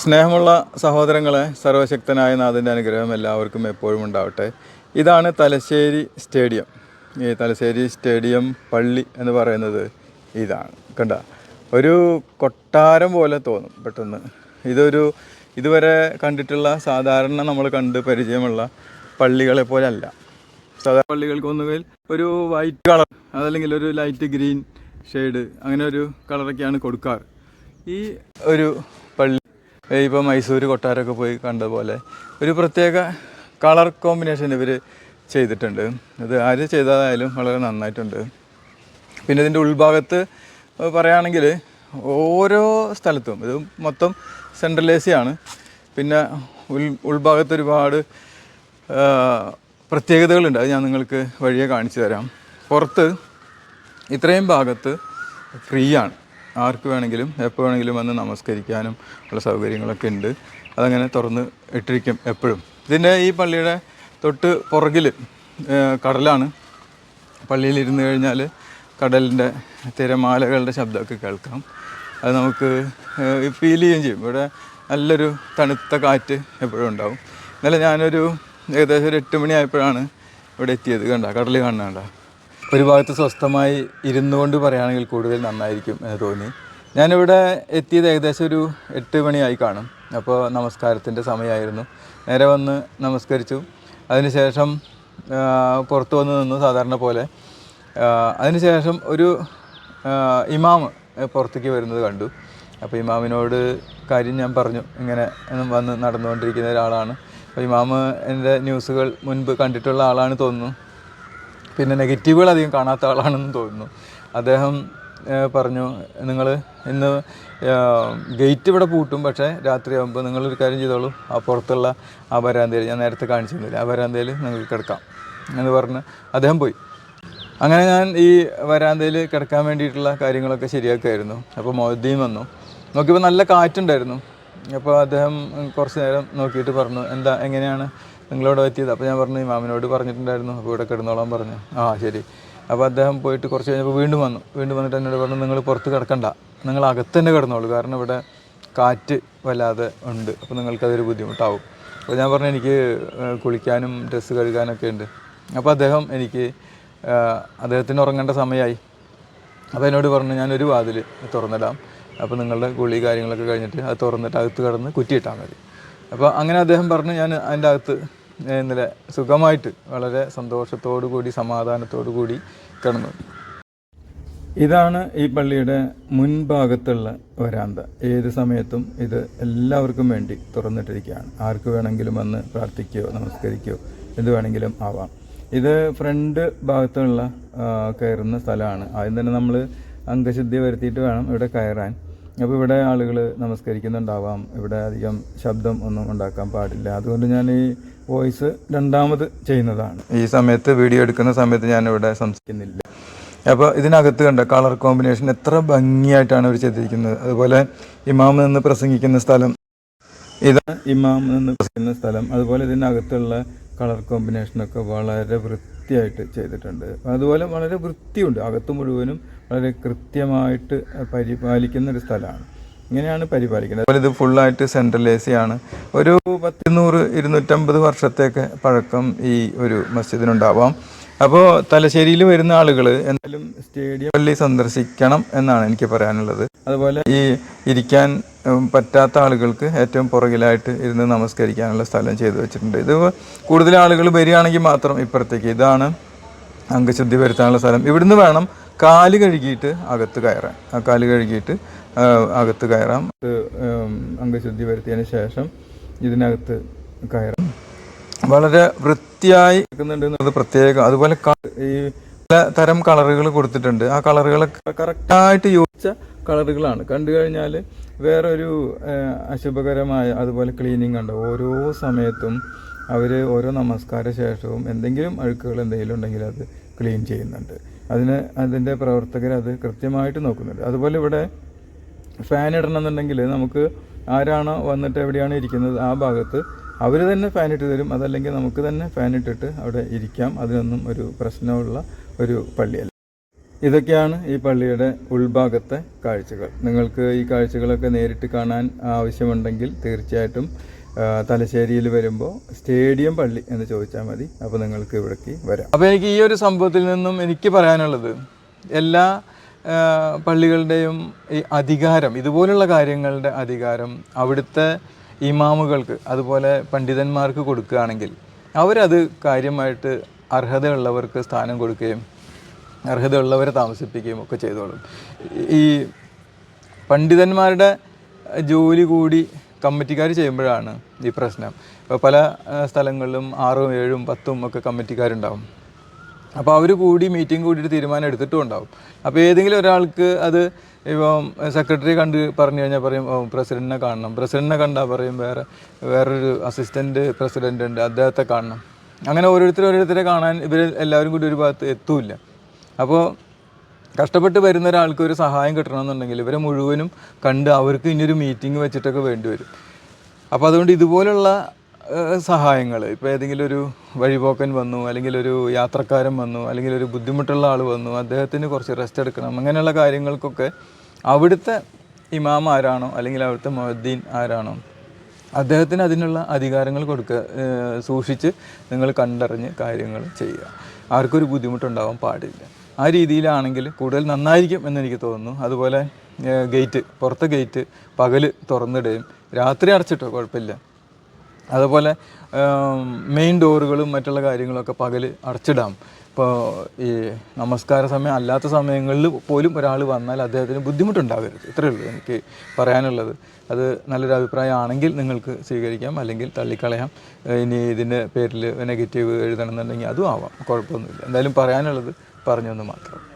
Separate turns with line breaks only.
സ്നേഹമുള്ള സഹോദരങ്ങളെ സർവശക്തനായ നാഥന്റെ അനുഗ്രഹം എല്ലാവർക്കും എപ്പോഴും ഉണ്ടാവട്ടെ. ഇതാണ് തലശ്ശേരി സ്റ്റേഡിയം. ഈ തലശ്ശേരി സ്റ്റേഡിയം പള്ളി എന്ന് പറയുന്നത് ഇതാണ്. കണ്ട? ഒരു കൊട്ടാരം പോലെ തോന്നും പെട്ടെന്ന്. ഇതൊരു ഇതുവരെ കണ്ടിട്ടുള്ള സാധാരണ നമ്മൾ കണ്ട് പരിചയമുള്ള പള്ളികളെ പോലെ അല്ല സാധാരണ പള്ളികൾക്ക് ഒന്നുകിൽ ഒരു വൈറ്റ് കളർ അതല്ലെങ്കിൽ ഒരു ലൈറ്റ് ഗ്രീൻ ഷെയ്ഡ് അങ്ങനെ ഒരു കളറൊക്കെയാണ് കൊടുക്കാറ്. ഈ ഒരു പള്ളി ഇപ്പോൾ മൈസൂർ കൊട്ടാരമൊക്കെ പോയി കണ്ട പോലെ ഒരു പ്രത്യേക കളർ കോമ്പിനേഷൻ ഇവർ ചെയ്തിട്ടുണ്ട്. അത് ആര് ചെയ്തതായാലും വളരെ നന്നായിട്ടുണ്ട്. പിന്നെ ഇതിന്റെ ഉൾഭാഗത്ത് പറയുകയാണെങ്കിൽ ഓരോ സ്ഥലത്തും ഇത് മൊത്തം സെൻട്രൽ ആണ് പിന്നെ ഉൾ ഉൾഭാഗത്ത് ഒരുപാട് പ്രത്യേകതകളുണ്ട്. അത് ഞാൻ നിങ്ങൾക്ക് വഴിയെ കാണിച്ചു തരാം. പുറത്ത് ഇത്രയും ഭാഗത്ത് ഫ്രീ ആണ്. ആർക്ക് വേണമെങ്കിലും എപ്പോൾ വേണമെങ്കിലും വന്ന് നമസ്കരിക്കാനും ഉള്ള സൗകര്യങ്ങളൊക്കെ ഉണ്ട്. അതങ്ങനെ തുറന്ന് ഇട്ടിരിക്കും എപ്പോഴും. ഇതിന്റെ ഈ പള്ളിയുടെ തൊട്ട് പുറകിൽ കടലാണ്. പള്ളിയിൽ ഇരുന്ന് കഴിഞ്ഞാൽ കടലിന്റെ തിരമാലകളുടെ ശബ്ദമൊക്കെ കേൾക്കാം. അത് നമുക്ക് ഫീൽ ചെയ്യുകയും ചെയ്യും. ഇവിടെ നല്ലൊരു തണുത്ത കാറ്റ് എപ്പോഴും ഉണ്ടാവും. ഇന്നലെ ഞാനൊരു ഏകദേശം ഒരു എട്ട് മണിയായപ്പോഴാണ് ഇവിടെ എത്തിയത്. കണ്ട കടൽ കാണുന്ന കണ്ട. ഒരു ഭാഗത്ത് സ്വസ്ഥമായി ഇരുന്നു കൊണ്ട് പറയുകയാണെങ്കിൽ കൂടുതൽ നന്നായിരിക്കും എന്ന് തോന്നി ഞാനിവിടെ എത്തിയത് ഏകദേശം ഒരു എട്ട് മണിയായി കാണും. അപ്പോൾ നമസ്കാരത്തിന്റെ സമയമായിരുന്നു. നേരെ വന്ന് നമസ്കരിച്ചു. അതിനുശേഷം പുറത്തു വന്ന് നിന്നു സാധാരണ പോലെ. അതിനുശേഷം ഒരു ഇമാം പുറത്തേക്ക് വരുന്നത് കണ്ടു. അപ്പോൾ ഇമാമിനോട് കാര്യം ഞാൻ പറഞ്ഞു. ഇങ്ങനെ വന്ന് നടന്നുകൊണ്ടിരിക്കുന്ന ഒരാളാണ്. അപ്പോൾ ഇമാമ് എന്റെ ന്യൂസുകൾ മുൻപ് കണ്ടിട്ടുള്ള ആളാണ് തോന്നുന്നു. പിന്നെ നെഗറ്റീവുകൾ അധികം കാണാത്ത ആളാണെന്ന് തോന്നുന്നു. അദ്ദേഹം പറഞ്ഞു നിങ്ങൾ ഇന്ന് ഗേറ്റ് ഇവിടെ പൂട്ടും പക്ഷേ രാത്രിയാകുമ്പോൾ നിങ്ങളൊരു കാര്യം ചെയ്തോളൂ. ആ പുറത്തുള്ള ആ വരാന്തയിൽ ഞാൻ നേരത്തെ കാണിച്ചു തന്നില്ല ആ വരാന്തയിൽ നിങ്ങൾക്ക് കിടക്കാം. എന്ന് പറഞ്ഞ് അദ്ദേഹം പോയി. അങ്ങനെ ഞാൻ ഈ വരാന്തയിൽ കിടക്കാൻ വേണ്ടിയിട്ടുള്ള കാര്യങ്ങളൊക്കെ ശരിയാക്കുമായിരുന്നു. അപ്പോൾ മോദിയും വന്നു. നോക്കിയപ്പോൾ നല്ല കാറ്റുണ്ടായിരുന്നു. അപ്പോൾ അദ്ദേഹം കുറച്ച് നേരം നോക്കിയിട്ട് പറഞ്ഞു എന്താ എങ്ങനെയാണ് നിങ്ങളോട് പറ്റിയത്. അപ്പോൾ ഞാൻ പറഞ്ഞു മാമിനോട് പറഞ്ഞിട്ടുണ്ടായിരുന്നു. അപ്പോൾ ഇവിടെ കിടന്നോളാൻ പറഞ്ഞു. ആ ശരി. അപ്പോൾ അദ്ദേഹം പോയിട്ട് കുറച്ച് കഴിഞ്ഞപ്പോൾ വീണ്ടും വന്നു. വീണ്ടും വന്നിട്ട് എന്നോട് പറഞ്ഞു നിങ്ങൾ പുറത്ത് കിടക്കണ്ട. നിങ്ങൾ അകത്ത് തന്നെ കിടന്നോളൂ. കാരണം ഇവിടെ കാറ്റ് വല്ലാതെ ഉണ്ട്. അപ്പോൾ നിങ്ങൾക്കതൊരു ബുദ്ധിമുട്ടാവും. അപ്പോൾ ഞാൻ പറഞ്ഞു എനിക്ക് കുളിക്കാനും ഡ്രസ്സ് കഴുകാനൊക്കെ ഉണ്ട്. അപ്പോൾ അദ്ദേഹം എനിക്ക് അദ്ദേഹത്തിന് ഉറങ്ങേണ്ട സമയമായി അപ്പോൾ എന്നോട് പറഞ്ഞു ഞാനൊരു വാതിൽ തുറന്നിടാം. അപ്പോൾ നിങ്ങളുടെ കുളി കാര്യങ്ങളൊക്കെ കഴിഞ്ഞിട്ട് അത് തുറന്നിട്ട് അകത്ത് കിടന്ന് കുറ്റിയിട്ടാൽ മതി. അപ്പോൾ അങ്ങനെ അദ്ദേഹം പറഞ്ഞു ഞാൻ അതിന്റെ അകത്ത് ഇന്നലെ സുഖമായിട്ട് വളരെ സന്തോഷത്തോടു കൂടി സമാധാനത്തോടു കൂടി കിടന്നു. ഇതാണ് ഈ പള്ളിയുടെ മുൻഭാഗത്തുള്ള വരാന്ത. ഏത് സമയത്തും ഇത് എല്ലാവർക്കും വേണ്ടി തുറന്നിട്ടിരിക്കുകയാണ്. ആർക്ക് വേണമെങ്കിലും വന്ന് പ്രാർത്ഥിക്കുകയോ നമസ്കരിക്കുകയോ എന്ത് വേണമെങ്കിലും ആവാം. ഇത് ഫ്രണ്ട് ഭാഗത്തുള്ള കയറുന്ന സ്ഥലമാണ്. ആദ്യം തന്നെ നമ്മൾ അംഗശുദ്ധി വരുത്തിയിട്ട് വേണം ഇവിടെ കയറാൻ. അപ്പോൾ ഇവിടെ ആളുകൾ നമസ്കരിക്കുന്നുണ്ടാവാം. ഇവിടെ അധികം ശബ്ദം ഒന്നും ഉണ്ടാക്കാൻ പാടില്ല. അതുകൊണ്ട് ഞാൻ ഈ വോയിസ് രണ്ടാമത് ചെയ്യുന്നതാണ്. ഈ സമയത്ത് വീഡിയോ എടുക്കുന്ന സമയത്ത് ഞാൻ ഇവിടെ സംസാരിക്കുന്നില്ല. അപ്പോൾ ഇതിനകത്ത് കണ്ട കളർ കോമ്പിനേഷൻ എത്ര ഭംഗിയായിട്ടാണ് അവർ ചെയ്തിരിക്കുന്നത്. അതുപോലെ ഇമാം നിന്ന് പ്രസംഗിക്കുന്ന സ്ഥലം. ഇതാണ് ഇമാം നിന്ന് പ്രസംഗിക്കുന്ന സ്ഥലം. അതുപോലെ ഇതിനകത്തുള്ള കളർ കോമ്പിനേഷനൊക്കെ വളരെ വൃത്തിയായിട്ട് ചെയ്തിട്ടുണ്ട്. അതുപോലെ വളരെ വൃത്തിയുണ്ട്. അകത്ത് മുഴുവനും വളരെ കൃത്യമായിട്ട് പരിപാലിക്കുന്ന ഒരു സ്ഥലമാണ്. ഇങ്ങനെയാണ് പരിപാലിക്കുന്നത്. അതുപോലെ ഇത് ഫുള്ളായിട്ട് സെൻട്രൽ എ സി ആണ് ഒരു പത്തിനൂറ് ഇരുന്നൂറ്റമ്പത് വർഷത്തേക്ക് പഴക്കം ഈ ഒരു മസ്ജിദിനുണ്ടാവാം. അപ്പോൾ തലശ്ശേരിയിൽ വരുന്ന ആളുകൾ എന്തായാലും സ്റ്റേഡിയം പള്ളി സന്ദർശിക്കണം എന്നാണ് എനിക്ക് പറയാനുള്ളത്. അതുപോലെ ഈ ഇരിക്കാൻ പറ്റാത്ത ആളുകൾക്ക് ഏറ്റവും പുറകിലായിട്ട് ഇരുന്ന് നമസ്കരിക്കാനുള്ള സ്ഥലം ചെയ്തു വെച്ചിട്ടുണ്ട്. ഇത് കൂടുതൽ ആളുകൾ വരികയാണെങ്കിൽ മാത്രം ഇപ്പുറത്തേക്ക്. ഇതാണ് അംഗശുദ്ധി വരുത്താനുള്ള സ്ഥലം. ഇവിടുന്ന് വേണം കാൽ കഴുകിയിട്ട് അകത്ത് കയറാം ആ കാൽ കഴുകിയിട്ട് അകത്ത് കയറാം. അംഗശുദ്ധി വരുത്തിയതിന് ശേഷം ഇതിനകത്ത് കയറാം. വളരെ വൃത്തിയായി നിൽക്കുന്നുണ്ട് എന്നുള്ളത് പ്രത്യേകം അതുപോലെ ഈ പല തരം കളറുകൾ കൊടുത്തിട്ടുണ്ട്. ആ കളറുകളൊക്കെ കറക്റ്റായിട്ട് യോജിച്ച കളറുകളാണ്. കണ്ടു കഴിഞ്ഞാൽ വേറൊരു അശുഭകരമായ അതുപോലെ ക്ലീനിങ് ഉണ്ട്. ഓരോ സമയത്തും അവർ ഓരോ നമസ്കാര ശേഷവും എന്തെങ്കിലും അഴുക്കുകൾ എന്തെങ്കിലും ഉണ്ടെങ്കിൽ അത് ക്ലീൻ ചെയ്യുന്നുണ്ട്. അതിന് അതിന്റെ പ്രവർത്തകർ അത് കൃത്യമായിട്ട് നോക്കുന്നുണ്ട്. അതുപോലെ ഇവിടെ ഫാൻ ഇടണമെന്നുണ്ടെങ്കിൽ നമുക്ക് ആരാണോ വന്നിട്ട് എവിടെയാണ് ഇരിക്കുന്നത് ആ ഭാഗത്ത് അവർ തന്നെ ഫാൻ ഇട്ട് തരും. അതല്ലെങ്കിൽ നമുക്ക് തന്നെ ഫാൻ ഇട്ടിട്ട് അവിടെ ഇരിക്കാം. അതിനൊന്നും ഒരു പ്രശ്നമുള്ള ഒരു പള്ളിയല്ല. ഇതൊക്കെയാണ് ഈ പള്ളിയുടെ ഉൾഭാഗത്തെ കാഴ്ചകൾ. നിങ്ങൾക്ക് ഈ കാഴ്ചകളൊക്കെ നേരിട്ട് കാണാൻ ആവശ്യമുണ്ടെങ്കിൽ തീർച്ചയായിട്ടും തലശ്ശേരിയിൽ വരുമ്പോൾ സ്റ്റേഡിയം പള്ളി എന്ന് ചോദിച്ചാൽ മതി. അപ്പോൾ നിങ്ങൾക്ക് ഇവിടേക്ക് വരാം. അപ്പോൾ എനിക്ക് ഈ ഒരു സംഭവത്തിൽ നിന്നും എനിക്ക് പറയാനുള്ളത് എല്ലാ പള്ളികളുടെയും ഈ അധികാരം ഇതുപോലുള്ള കാര്യങ്ങളുടെ അധികാരം അവിടുത്തെ ഇമാമുകൾക്ക് അതുപോലെ പണ്ഡിതന്മാർക്ക് കൊടുക്കുകയാണെങ്കിൽ അവരത് കാര്യമായിട്ട് അർഹതയുള്ളവർക്ക് സ്ഥാനം കൊടുക്കുകയും അർഹതയുള്ളവരെ താമസിപ്പിക്കുകയും ഒക്കെ ചെയ്തോളും. ഈ പണ്ഡിതന്മാരുടെ ജോലി കൂടി കമ്മിറ്റിക്കാർ ചെയ്യുമ്പോഴാണ് ഈ പ്രശ്നം. ഇപ്പോൾ പല സ്ഥലങ്ങളിലും ആറും ഏഴും പത്തും ഒക്കെ കമ്മിറ്റിക്കാരുണ്ടാവും. അപ്പോൾ അവർ കൂടി മീറ്റിംഗ് കൂടിയിട്ട് തീരുമാനം എടുത്തിട്ടും ഉണ്ടാവും അപ്പോൾ ഏതെങ്കിലും ഒരാൾക്ക് അത് ഇപ്പം സെക്രട്ടറി കണ്ട് പറഞ്ഞു കഴിഞ്ഞാൽ പറയും പ്രസിഡന്റിനെ കാണണം. പ്രസിഡന്റിനെ കണ്ടാൽ പറയും വേറെ വേറൊരു അസിസ്റ്റന്റ് പ്രസിഡന്റ് ഉണ്ട് അദ്ദേഹത്തെ കാണണം. അങ്ങനെ ഓരോരുത്തരും ഓരോരുത്തരെ കാണാൻ ഇവർ എല്ലാവരും കൂടി ഒരു ഭാഗത്ത് എത്തൂല്ല. അപ്പോൾ കഷ്ടപ്പെട്ട് വരുന്ന ഒരാൾക്ക് ഒരു സഹായം കിട്ടണമെന്നുണ്ടെങ്കിൽ ഇവരെ മുഴുവനും കണ്ട് അവർക്ക് ഇനിയൊരു മീറ്റിംഗ് വെച്ചിട്ടൊക്കെ വേണ്ടി വരും. അപ്പോൾ അതുകൊണ്ട് ഇതുപോലുള്ള സഹായങ്ങൾ ഇപ്പോൾ ഏതെങ്കിലും ഒരു വഴിപോക്കൻ വന്നു അല്ലെങ്കിൽ ഒരു യാത്രക്കാരൻ വന്നു അല്ലെങ്കിൽ ഒരു ബുദ്ധിമുട്ടുള്ള ആൾ വന്നു അദ്ദേഹത്തിന് കുറച്ച് റെസ്റ്റ് എടുക്കണം അങ്ങനെയുള്ള കാര്യങ്ങൾക്കൊക്കെ അവിടുത്തെ ഇമാം ആരാണോ അല്ലെങ്കിൽ അവിടുത്തെ മൊഹദ്ദീൻ ആരാണോ അദ്ദേഹത്തിന് അതിനുള്ള അധികാരങ്ങൾ കൊടുക്കുക സൂക്ഷിച്ച് നിങ്ങൾ കണ്ടറിഞ്ഞ് കാര്യങ്ങൾ ചെയ്യുക. ആർക്കൊരു ബുദ്ധിമുട്ടുണ്ടാവാൻ പാടില്ല. ആ രീതിയിലാണെങ്കിൽ കൂടുതൽ നന്നായിരിക്കും എന്ന് എനിക്ക് തോന്നുന്നു. അതുപോലെ ഗേറ്റ് പുറത്തെ ഗേറ്റ് പകൽ തുറന്നിടുകയും രാത്രി അടച്ചിട്ടോ കുഴപ്പമില്ല. അതുപോലെ മെയിൻ ഡോറുകളും മറ്റുള്ള കാര്യങ്ങളൊക്കെ പകൽ അടച്ചിടാം. ഇപ്പോൾ ഈ നമസ്കാര സമയം അല്ലാത്ത സമയങ്ങളിൽ പോലും ഒരാൾ വന്നാൽ അദ്ദേഹത്തിന് ബുദ്ധിമുട്ടുണ്ടാകരുത്. ഇത്രയേ ഉള്ളൂ എനിക്ക് പറയാനുള്ളത്. അത് നല്ലൊരു അഭിപ്രായമാണെങ്കിൽ നിങ്ങൾക്ക് സ്വീകരിക്കാം അല്ലെങ്കിൽ തള്ളിക്കളയാം. ഇനി ഇതിന്റെ പേരിൽ നെഗറ്റീവ് എഴുതണമെന്നുണ്ടെങ്കിൽ അതും ആവാം. കുഴപ്പമൊന്നുമില്ല. എന്തായാലും പറയാനുള്ളത് പറഞ്ഞൊന്ന് മാത്രം.